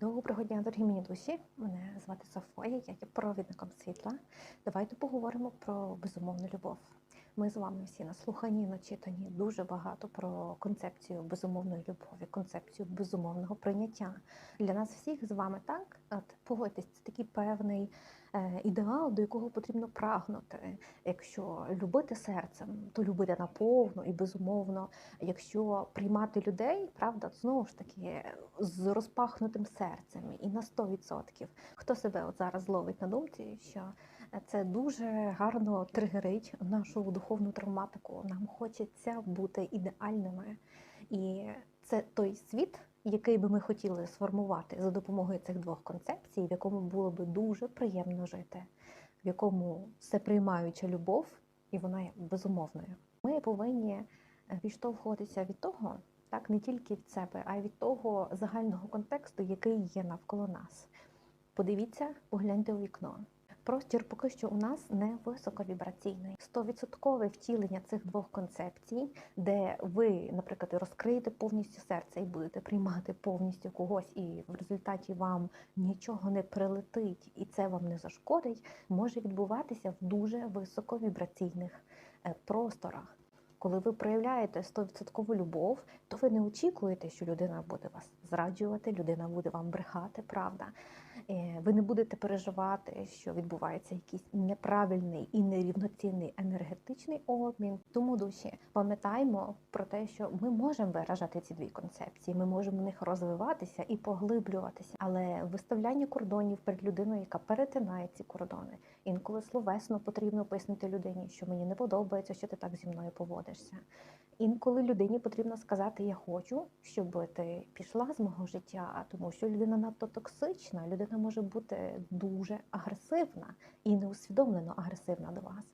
Доброго дня, дорогі мені душі. Мене звати Софія, я є провідником світла. Давайте поговоримо про безумовну любов. Ми з вами всі наслухані, начитані дуже багато про концепцію безумовної любові, концепцію безумовного прийняття. Для нас всіх з вами так, от погодьтесь, це такий певний ідеал, до якого потрібно прагнути. Якщо любити серцем, то любити наповну і безумовно. Якщо приймати людей, правда, знову ж таки з розпахнутим серцем і на 100%. Хто себе от зараз ловить на думці, що це дуже гарно тригерить нашу духовну травматику. Нам хочеться бути ідеальними. І це той світ, який би ми хотіли сформувати за допомогою цих двох концепцій, в якому було би дуже приємно жити, в якому все приймаюча любов, і вона є безумовною. Ми повинні відштовхуватися від того, так не тільки від себе, а й від того загального контексту, який є навколо нас. Подивіться, погляньте у вікно. Простір поки що у нас не високовібраційний. Стовідсоткове втілення цих двох концепцій, де ви, наприклад, розкриєте повністю серце і будете приймати повністю когось, і в результаті вам нічого не прилетить, і це вам не зашкодить, може відбуватися в дуже високовібраційних е, просторах. Коли ви проявляєте 100% любов, то ви не очікуєте, що людина буде вас зраджувати, людина буде вам брехати, правда. Е, Ви не будете переживати, що відбувається якийсь неправильний і нерівноцінний енергетичний обмін. Тому душі пам'ятаємо про те, що ми можемо виражати ці дві концепції, ми можемо в них розвиватися і поглиблюватися, але виставляння кордонів перед людиною, яка перетинає ці кордони, інколи словесно потрібно пояснити людині, що мені не подобається, що ти так зі мною поводишся. Інколи людині потрібно сказати Я хочу, щоб ти пішла з мого життя, тому що людина надто токсична, людина може бути дуже агресивна і неусвідомлено агресивна до вас.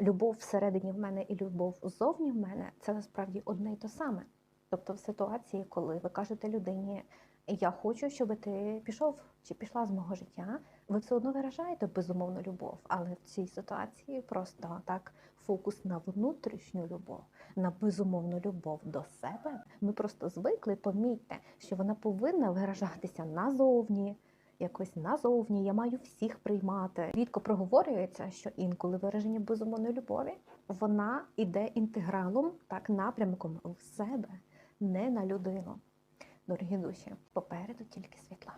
Любов всередині в мене і любов ззовні в мене це насправді одне й те саме. Тобто, в ситуації, коли ви кажете людині Я хочу, щоб ти пішов чи пішла з мого життя, ви все одно виражаєте безумовну любов, але в цій ситуації просто так фокус на внутрішню любов, на безумовну любов до себе. Ми просто звикли, помітьте, що вона повинна виражатися назовні. Якось назовні я маю всіх приймати. Рідко проговорюється, що інколи вираження безумовної любові вона іде інтегралом, так напрямком в себе, не на людину. Дорогі душі, попереду тільки світла.